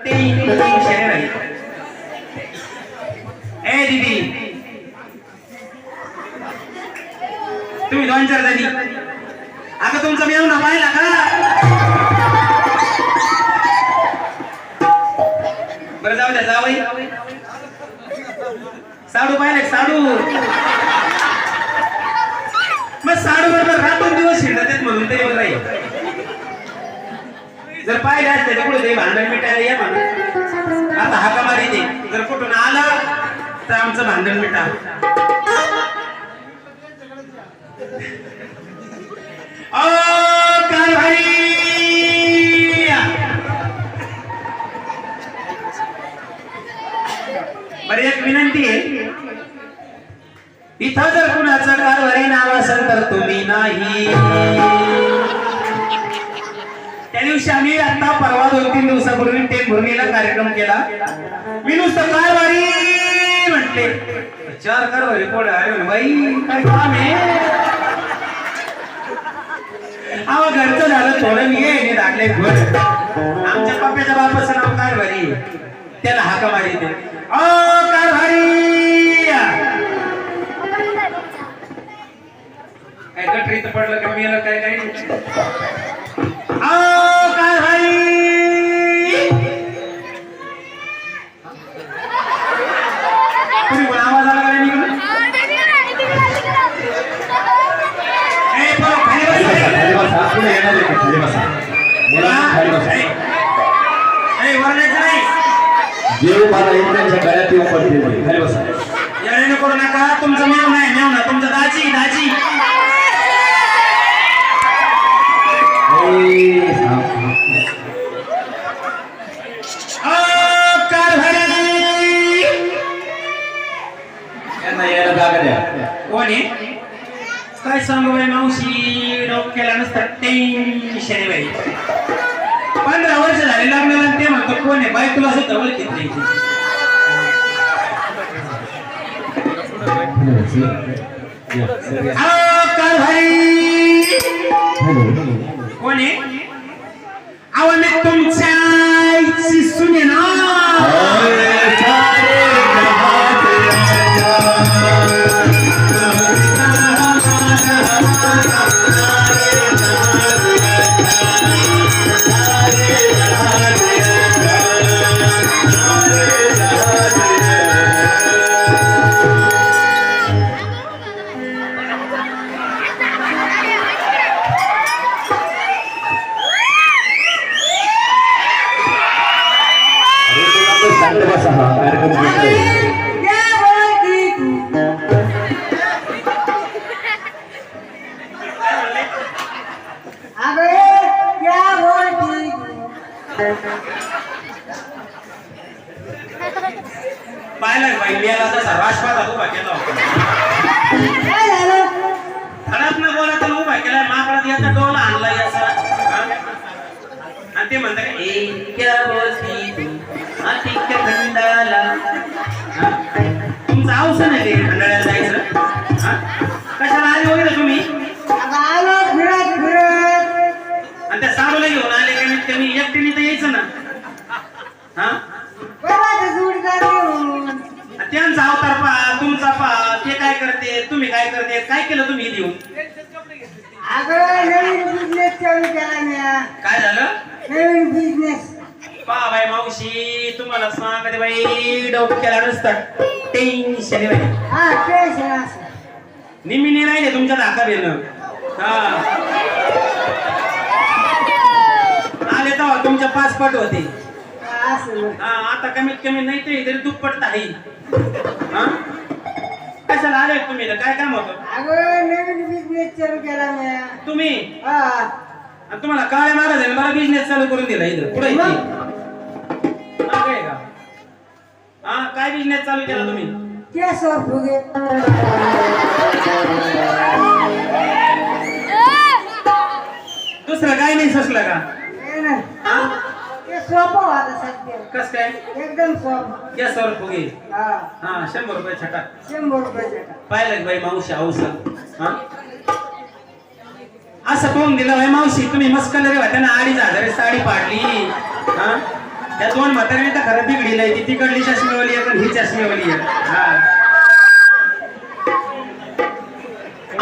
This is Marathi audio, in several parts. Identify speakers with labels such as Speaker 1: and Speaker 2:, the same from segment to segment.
Speaker 1: ए दीदी. तुम्ही दोन चार जणी. आता तुमचा मेव ना पाहिला का? बरं जाऊ द्या जावई साडू पाहिले साडू. मग साडू बरोबर रातून दिवस शिरत म्हणून तरी बरं जर पाहिलं असते तर कुठे भांडण मिटायला या म्हणून आता हाका मारी दे. जर कुठून आला तर आमचं भांडण मिटा. ओ काय भाई! एक विनंती आहे. इथं जर कुणाचं कारभारी नाव असेल तर तुम्ही नाही. त्या दिवशी आम्ही आता परवा दोन तीन दिवसापूर्वी टेंभुर्णीला कार्यक्रम केला. मी नुसतं कारभारी म्हटले. चार कारभारी कोण आहे बाई काय काम आहे? घरचं झालं थोडं मी ये लागले घर. आमच्या पप्प्याच्या बापाचं नाव कारभारी त्याला हाका मारी दे. ओ कारभारी काय गटरीत पडलं का मेलं काय काय? काय सांगू बाई मावशी? डोक्याला नसतं टेन्शन बाई. पंधरा वर्ष झाले लग्नाला ते म्हणतो कोण आहे? बाई तुला सुद्धा ओळखीत नाही. कोण आहे? आवड तुमच्या सुने
Speaker 2: हा?
Speaker 1: तुमचं देणं हा. आले तेव्हा तुमच्या पाच पट होते
Speaker 3: असं
Speaker 1: हा आता कमीत कमी नाही तरी तरी दुप्पट आहे. हा? कशाला आले तुम्ही? इथं? काय काम होतं?
Speaker 3: अगं नवीन बिझनेस चालू केला मी.
Speaker 1: तुम्ही?
Speaker 3: हा.
Speaker 1: आणि तुम्हाला काळ्या महाराजांनी मला बिझनेस चालू करून दिला इथं. पुढे इथे. हा, काय का? हा काय बिझनेस चालू केला तुम्ही?
Speaker 3: केसवर फुगे
Speaker 1: दुसरं काय नाही ससलं का?
Speaker 3: ना ते सोपं होतं सध्या
Speaker 1: कस काय?
Speaker 3: एकदम सोपं.
Speaker 1: गॅसवर फुगे.
Speaker 3: हा.
Speaker 1: हा शंभर रुपये छटा.
Speaker 3: शंभर रुपयाचे का
Speaker 1: पाहिलं बाई मावशी औसा हा? असं पाहून दिलं बाई मावशी तुम्ही मस्कल रे वाट्यानं अडीच हजार साडी पाडली. हा? त्या दोन म्हातारीने तर खरं बिघडीला ती तिकडली चष्मेवाली आहे पण ही चष्मेवाली आहे. हा.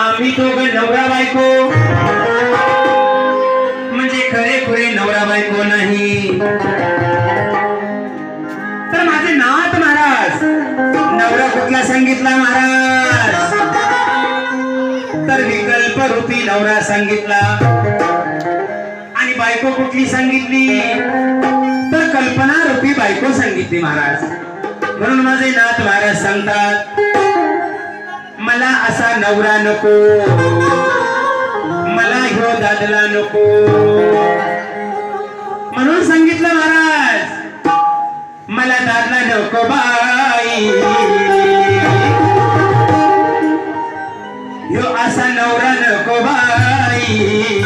Speaker 1: आम्ही दोघं नवरा बायको. खरे खुरे नवरा बायको नाही. तर माझे नाथ महाराज नवरा कुठला सांगितला महाराज? तर विकल्प रूपी नवरा सांगितला. आणि बायको कुठली सांगितली? तर कल्पना रूपी बायको सांगितली महाराज. म्हणून माझे नाथ महाराज सांगतात मला असा नवरा नको. दादला नको. म्हणून सांगितलं महाराज मला दादला नको बाई. ह्यो असा नवरा नको बाई.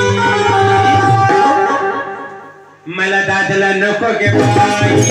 Speaker 1: मला दादला नको गे बाई.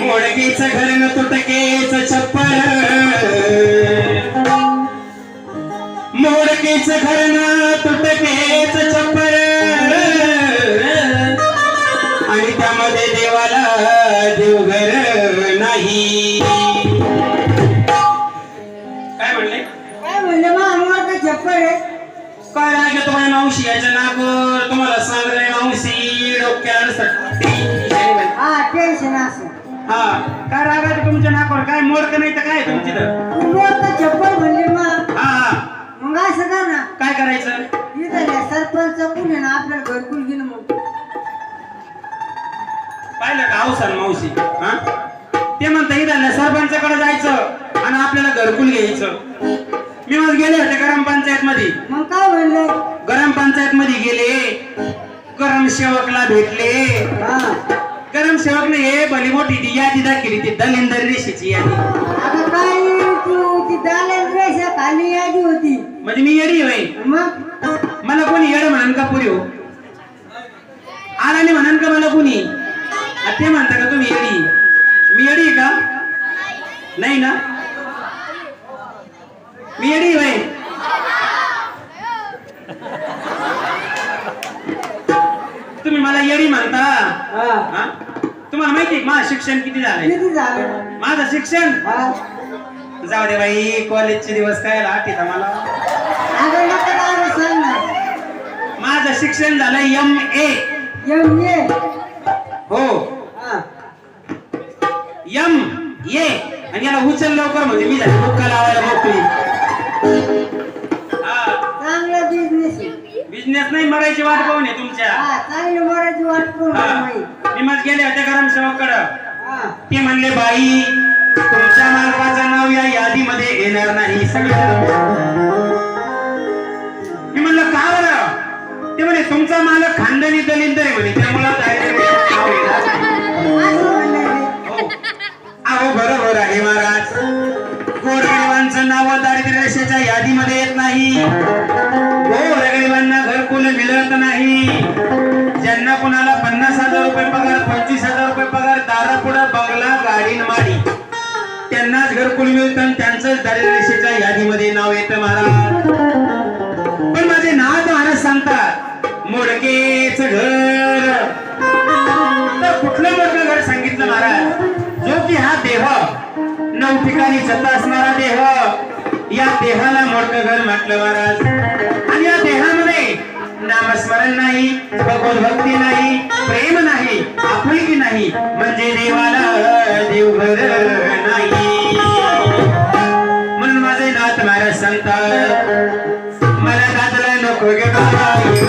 Speaker 1: मोडगीचं घर न तुटकेच छप्पर. मोडकीच घर न तुटकेच छप्पर. आणि त्यामध्ये देवाला देवघर नाही. काय म्हणले?
Speaker 3: काय म्हणलं? मग आम्हाला आहे.
Speaker 1: काय राग माझ्या मावशी याच्या नागोर तुम्हाला सांगते मावशी डोक्याला
Speaker 3: हा टेन्शन असं.
Speaker 1: हा काय रागायचं तुमच्या नाकावर काय मोडक नाही तर काय तुमची तर?
Speaker 3: तर चप्पल म्हणली मग असं कर ना.
Speaker 1: काय करायचं?
Speaker 3: इथं सरपंच पुणे ना आपल्याला घरकुल गेलं मग
Speaker 1: पाहिलं का अवसान मावशी? हा? ते म्हणता इथं सरपंचाकडे जायचं आणि आपल्याला घरकुल घ्यायचं. मी मग गेले होते गरम पंचायत मध्ये
Speaker 3: मग काय म्हणलं?
Speaker 1: गरम पंचायत मध्ये गेले. गरम सेवकला भेटले.
Speaker 3: हा.
Speaker 1: गरम सेवकने हे भली मोठी ती यादी दाखवली ती दलिंदर रेषेची यादी.
Speaker 3: आता काय तू ती दालन रेषा खाली यादी होती.
Speaker 1: म्हणजे मी येडी होय.
Speaker 3: मग?
Speaker 1: मला कोणी येड म्हणन का पुरी हो आराने म्हणन का मला कोणी? ते म्हणता का तुम्ही येडी? मी येडी का? नाही ना? मी येडी होय. तुम्ही मला येडी म्हणता? तुम्हाला माहिती माझं शिक्षण किती
Speaker 3: झालं?
Speaker 1: माझं शिक्षण? जाऊ दे बाई कॉलेजचे दिवस काय आठवत मला माझं शिक्षण झालं एम ए
Speaker 3: एम ये
Speaker 1: हो. यम ये आणि याला उचल लवकर म्हणजे मी झाली बुक्का लावायला मोकळी.
Speaker 3: चांगला बिझनेस
Speaker 1: बिझनेस नाही मरायची वाट पाहून आहे तुमच्या.
Speaker 3: चांगली. माई
Speaker 1: मी मग गेले होते गरम सेवकडं
Speaker 3: हा.
Speaker 1: ते म्हणले बाई तुमच्या मालकाचं नाव या यादीमध्ये येणार नाही. सगळं मी म्हणलं का बरं? ते म्हणे तुमचा मालक खानदानी दलिंद आहे म्हणे त्यामुळं अहो बरोबर आहे महाराज. गोरगरिबांचं नाव दारिद्र्य रेषेच्या यादीमध्ये येत नाही. गोरगरिबांना घरकुल मिळत नाही. ज्यांना कुणाला पन्नास हजार रुपये पगार पंचवीस हजार रुपये पगार दारापुढं बंगला गाडी न माडी. त्यांनाच घरकुल मिळतं आणि त्यांचंच दारिद्र्य रेषेच्या यादीमध्ये नाव येतं महाराज. मोडकेच घर. तर कुठलं मोठं घर सांगितलं महाराज? जो की हा देह. नऊ ठिकाणी जत असणारा देह. या देहाला मोठं घर म्हटलं महाराज. आणि या देहामध्ये नामस्मरण नाही भगवत भक्ती नाही प्रेम नाही आपुलकी नाही. म्हणजे देवाला देवघर नाही. म्हणून माझे नाथ महाराज सांगतात नको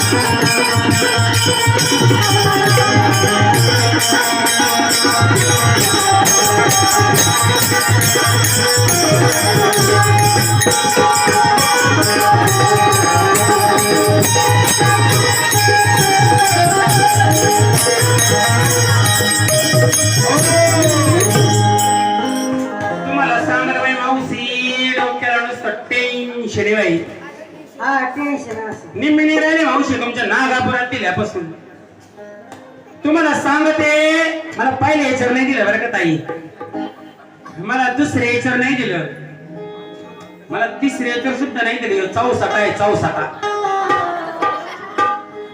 Speaker 1: मला दादला नको गे बाई. तुम्हाला सांगत बाई मावशी डोक्याला नुसतं टेन्शन आहे बाई
Speaker 3: हा टेन्शन असं
Speaker 1: मावशी तुमच्या नागापुरात दिल्यापासून. तुम्हाला सांगते मला पहिले याच्यावर नाही दिलं बरं का ताई. मला दुसरे याच्यावर नाही दिलं. मला तिसरे याच्यावर सुद्धा नाही दिलं. चौसाटा आहे चौसाटा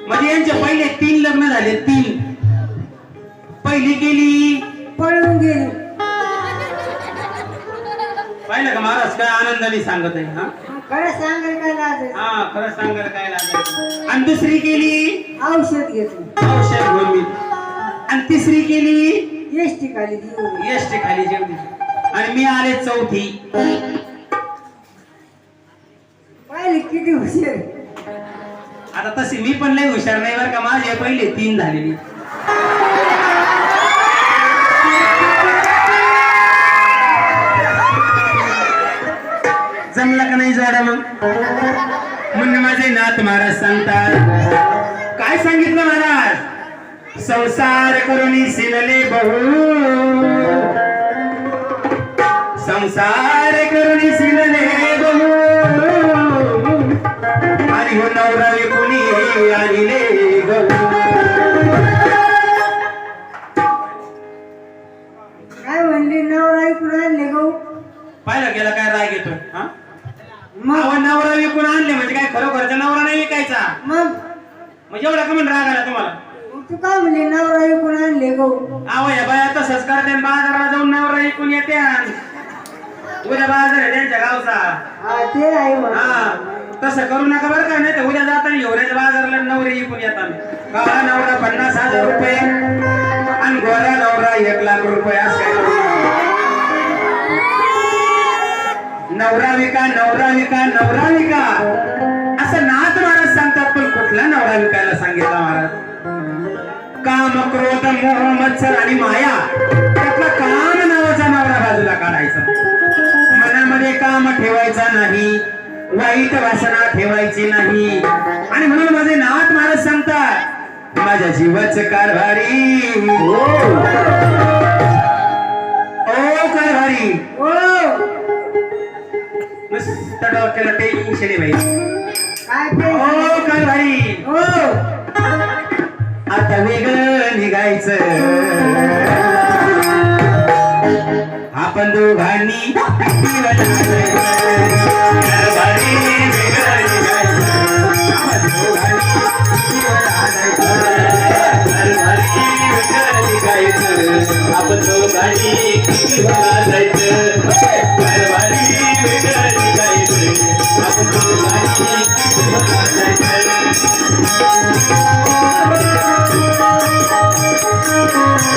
Speaker 1: म्हणजे यांचे पहिले तीन लग्न झाले तीन. पहिली गेली.
Speaker 3: पळून गेली.
Speaker 1: पाहिलं का महाराज काय आनंदाने सांगत आहे हा?
Speaker 3: खरं सांगायला काय लाज
Speaker 1: हा खरं सांगायला काय आणि दुसरी केली?
Speaker 3: औषध घेतलं.
Speaker 1: औषध घेऊन आणि तिसरी केली?
Speaker 3: एस टी खाली घेऊन
Speaker 1: एस टी खाली जेवली आणि मी आले चौथी.
Speaker 3: पाहिली किती हुशार
Speaker 1: आता तशी मी पण लय हुशार नाही बरं का माझे पहिले तीन झालेली. चांगला का नाही झाडा मग म्हणून माझे नाथ महाराज सांगतात. काय सांगितलं महाराज? संसार करून सिनले बहु. संसार करून सिनले बहु. आणि हो नवरा कोणी आणले गहू तसं करू नका बरं का नाही तर उद्या जाताना एवढ्याच बाजारला नवरे विकून येतात काळा नवरा पन्नास हजार रुपये आणि गोरा नवरा एक लाख रुपये असं काय करू नवरा विका नवरा विका नवरा विका. असं नाथ महाराज सांगतात पण कुठला नवरा विकायला सांगितला महाराज? काम क्रोध मोह मत्सर आणि माया त्यातला काम नावाचा नवरा बाजूला काढायचा. मनामध्ये काम ठेवायचा नाही. वाईट वासना ठेवायची नाही. आणि म्हणून माझे नाथ महाराज सांगतात माझ्या जीवाच कारभारी. ओ कारभारी.
Speaker 3: ओ.
Speaker 1: नुसतं डोक्याला टेन्शन आहे बाई.
Speaker 3: काय ते
Speaker 1: ओ कारभारी.
Speaker 3: ओ.
Speaker 1: आता वेगळं निघायचं. आपण दोघांनी कारभारी वेगळं निघायचं. आपण दोघांनी कारभारी वेगळं निघायचं. आपण दोघांनी जायचं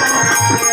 Speaker 1: कारभारी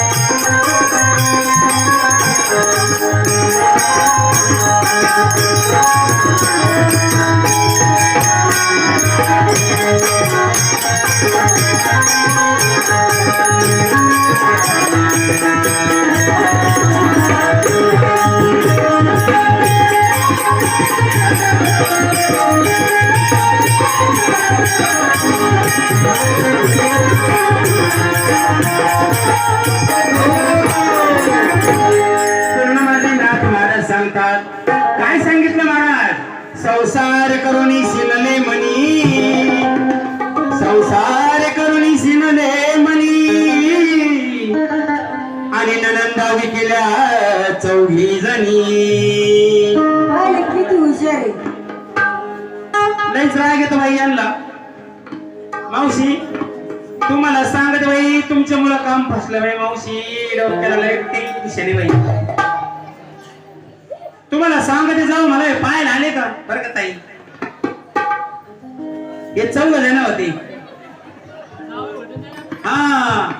Speaker 1: पूर्णमाजी नाथ महाराज सांगतात. काय सांगितलं महाराज? संसार करुणी शिनले म्हणी संसार करुणी शिनले म्हणी आणि ननंदावी केल्या चौघी जणी. लईच राग भाई यांना. तुम्हाला सांगत बाई तुमच्या मुलं काम फसलं बाई मावशी. डोक्याला लय टेन्शन बाई. तुम्हाला सांगत जाऊ मला पाहायला आले का? बरं का ताई? हे चौघ जण होते. हा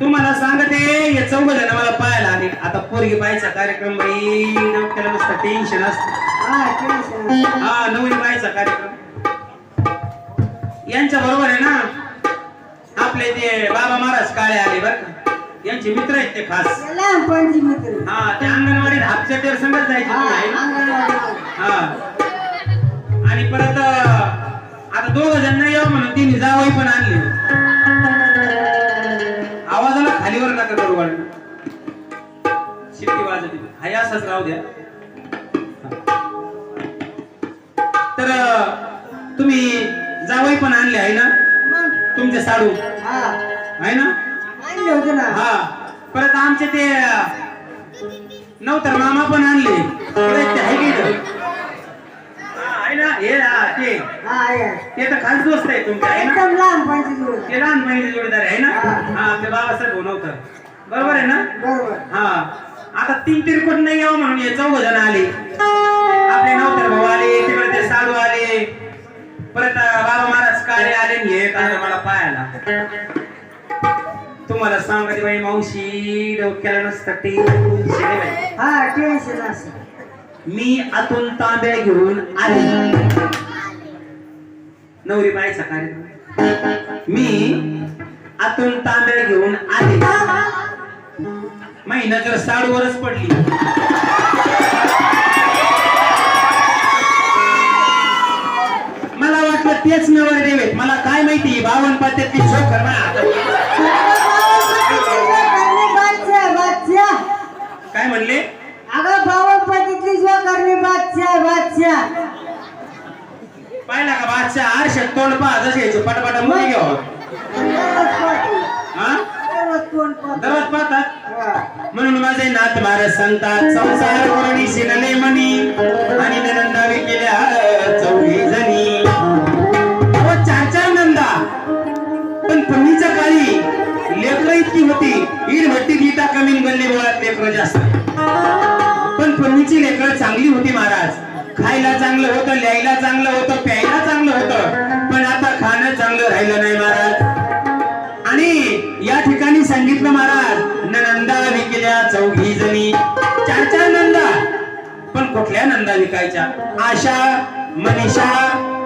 Speaker 1: तुम्हाला सांगते हे चौघ जण मला पाहायला आले. आता पोरगी पाहायचा कार्यक्रम बाई. डोक्याला नुसतं टेन्शन असतं.
Speaker 3: हा
Speaker 1: नवरी बायचा कार्यक्रम. यांच्या बरोबर आहे ना? आपले ते बाबा महाराज काळे आले बर का? यांचे मित्र आहेत ते खास.
Speaker 3: ते लहानपणची मित्र
Speaker 1: हा ते अंगणवाडीत हापचटेर संगत जायचे
Speaker 3: हा
Speaker 1: तुम्ही, ना? हा. आणि परत अं, आता दोघ जण नाही येऊ म्हणून तिने जावई पण आणली. आवाजाला खालीवर नका करू वाढ शिट्टी वाजत हाय असाच राहू द्या. तर अं, तुम्ही जावई पण आणले आहे ना? तुमचे साडू.
Speaker 3: हा.
Speaker 1: आहे ना?
Speaker 3: आणले होते ना.
Speaker 1: हा. परत आमचे ते नवतर मामा पण आणले. आहे की? हा, आहे ना? हे हा, ते.
Speaker 3: हा
Speaker 1: तर खास दोस्त आहे तुमचे आहे ना?
Speaker 3: एकदम लहानपणची जोड.
Speaker 1: ते लहानपणीचे जोडीदार आहे ना? हा. ते बाबासाहेब भाऊ नव्हतं. बरोबर आहे ना?
Speaker 3: बरोबर.
Speaker 1: हा. आता तीन तिरकोट नाही यावं म्हणून हे चौघ जण आले. आपले नवतर भाऊ आले तिकडे ते साडू आले. परत बाबा महाराज काळे आले आणि हे काय मला पाहायला? तुम्हाला सांगते बाई मावशी डोक्याला नसतं टेन्शन बाई.
Speaker 3: हा टेन्शन असं.
Speaker 1: मी आतून तांब्या घेऊन आले. नवरी बाईचा कार्यक्रम. मी आतून तांब्या घेऊन आले. माझी नजर साडूवरच पडली. तेच नवर देवेत मला काय माहिती बावन
Speaker 3: बादशाह बादशाह
Speaker 1: काय म्हणले?
Speaker 3: अगं बावन करणे बादशाह बादशाह.
Speaker 1: पाहिला का बादशाह आरशात तोंड पहा जसे याचे पटापटा मुली घ्यावं
Speaker 3: दररोज पाहतो.
Speaker 1: हा?
Speaker 3: दररोज
Speaker 1: पाहतात. म्हणून माझे नाथ महाराज सांगतात संसार कोणी शिनले मनी. आणि नंदा केल्या कमी बनले बोळात लेकर जास्त. पण पूर्वीची लेकर चांगली होती महाराज. खायला चांगलं होतं लिहायला चांगलं होतं प्यायला चांगलं होतं. पण आता खाणं चांगलं राहिलं नाही महाराज. आणि या ठिकाणी सांगितलं महाराज नंदा विकल्या चौघी जणी. चार चार नंदा. पण कुठल्या नंदा विकायच्या? आशा मनीषा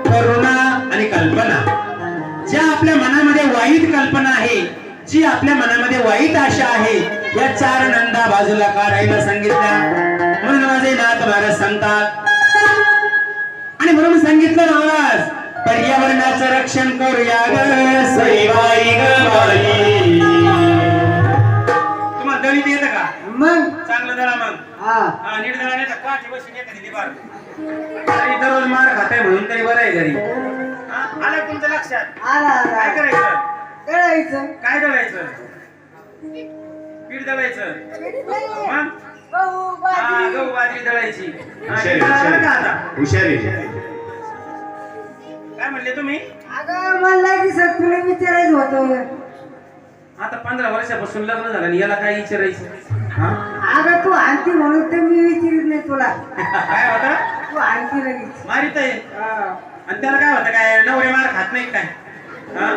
Speaker 1: करुणा आणि कल्पना. ज्या आपल्या मनामध्ये वाईट कल्पना आहे जी आपल्या मनामध्ये वाईट आशा आहे या चार नंदा बाजूला काढायला सांगितल्या. म्हणून माझे नाथ महाराज सांगतात. आणि म्हणून सांगितलं महाराज पर्यावरणाचं रक्षण करूया ग तुम्हाला दळीत येतं का?
Speaker 3: मग?
Speaker 1: चांगलं दळा मग.
Speaker 3: हा.
Speaker 1: हा नीट दळा नाही तर काठी बसून येते बार तरी दररोज मार खाते म्हणून तरी बरं आहे घरी. हा, आलं तुमच्या लक्षात?
Speaker 3: आला
Speaker 1: काय
Speaker 3: आला
Speaker 1: करायचं?
Speaker 3: करायचं
Speaker 1: काय दळायचं? पीठ दळायचं. मग
Speaker 3: गहू,
Speaker 1: हा
Speaker 3: बाजरी.
Speaker 1: गहू बाजरी दळायची. हा,
Speaker 2: हुशारी
Speaker 1: का आता. काय म्हणले तुम्ही?
Speaker 3: अगं मला दिसत. तुला विचारायचं होतं.
Speaker 1: आता पंधरा वर्षापासून लग्न झालं आणि याला काय विचारायचं? हा?
Speaker 3: अगं तू आणती म्हणून तर मी विचारित नाही तुला.
Speaker 1: काय होतं?
Speaker 3: तू आणती लगेच.
Speaker 1: मारित आहे.
Speaker 3: हा.
Speaker 1: आणि त्याला काय होतं? काय नवरे मार खात नाही काय? हा?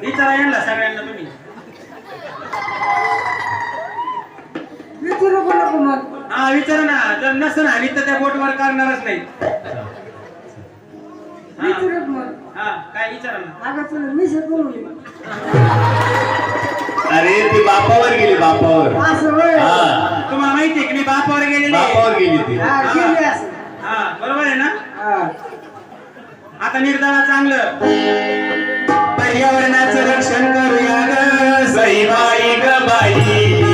Speaker 1: विचारा यांना सगळ्यांना तुम्ही.
Speaker 3: विचारू मग.
Speaker 1: हा विचारा ना. जर नसन आणि तर त्या बोटवर करणारच नाही. हा.
Speaker 3: विचारू मग.
Speaker 1: हा काय विचारा ना.
Speaker 3: अगं तुला मी शिकवून
Speaker 2: अरे ती बापावर गेली बापावर.
Speaker 3: असं होय?
Speaker 2: हा.
Speaker 1: तुम्हाला माहिती आहे की मी बापावर गेलेले आहे.
Speaker 2: बापावर गेली ती.
Speaker 3: हा गेली असं.
Speaker 1: हा बरोबर आहे ना?
Speaker 3: हा.
Speaker 1: आता निर्धारा चांगलं. पर्यावरणाचं रक्षण करूया ग सईबाई ग बाई.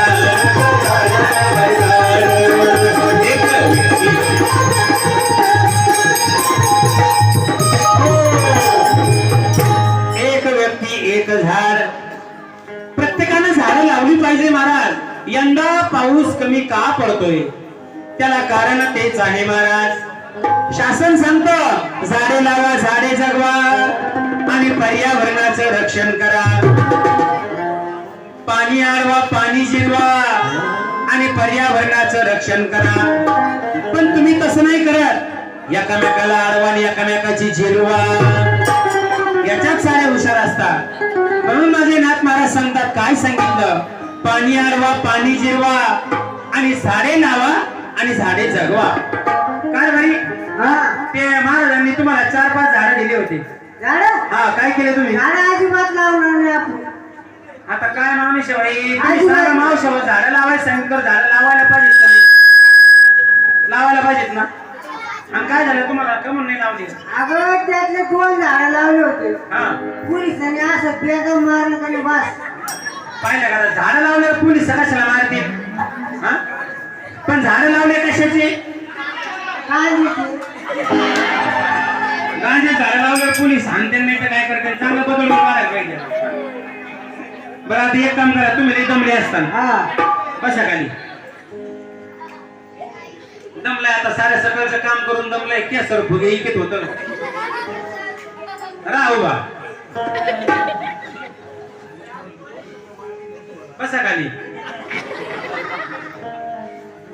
Speaker 1: यंदा पाऊस कमी का पडतोय? त्याला कारण तेच आहे महाराज. शासन सांगत झाडे लावा झाडे जगवा आणि पर्यावरणाचं रक्षण करा. पाणी आडवा पाणी जिरवा आणि पर्यावरणाचं रक्षण करा. पण तुम्ही तसं नाही करत. एकामेकाला आडवा आणि एकामेकाची जिरवा. याच्यात सारे हुशार असतात. म्हणून माझे नाथ महाराज सांगतात काय सांगितलं? पाणी आडवा पाणी जिरवा. आणि झाडे लावा आणि झाडे जगवा. काय भाई
Speaker 3: हा.
Speaker 1: ते महाराजांनी तुम्हाला चार पाच झाडं दिले होते.
Speaker 3: झाडं?
Speaker 1: हा काय केले तुम्ही?
Speaker 3: झाडं अजिबात लावणार नाही आपण.
Speaker 1: आता काय मावशी भाई तुम्ही सांगा मावशी झाडं लावायला सांगितलं झाडं लावायला पाहिजेत का नाही? लावायला पाहिजेत ना? आणि काय झालं? तुम्हाला कमून नाही लावली.
Speaker 3: अगं त्यातले दोन झाडं लावले होते.
Speaker 1: हा.
Speaker 3: पोलिसांनी असं पेदम मारलं आणि बस
Speaker 1: पाहिलं का? झाडं लावल्यावर पोलीस? कशाला मारतील हा? पण झाडं लावले कशाचे? गांजे झाडं लावल्यावर पोलीस? नाही तर काय करते? चांगलं बदलून मारायला पाहिजे. बरं आता एक काम करा. तुम्ही दमले असताना
Speaker 3: हा.
Speaker 1: बसा खाली. दमलाय आता साऱ्या सकाळचं काम करून दमलाय. केसर फुगे इकत होत. राहू बा. बसा खाली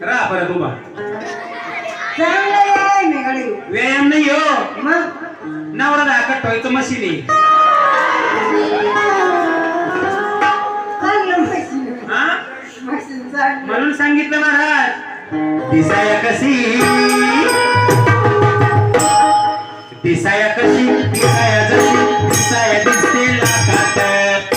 Speaker 1: राहा बरं उभा. व्यायाम नाही हो. नवरा दाखत ठेवायचं मशीन आहे.
Speaker 3: म्हणून सांगितलं
Speaker 1: महाराज
Speaker 3: दिसाय कशी?
Speaker 1: दिसाय कशी? दिसाया जशी? दिसाया दिसते लाखात.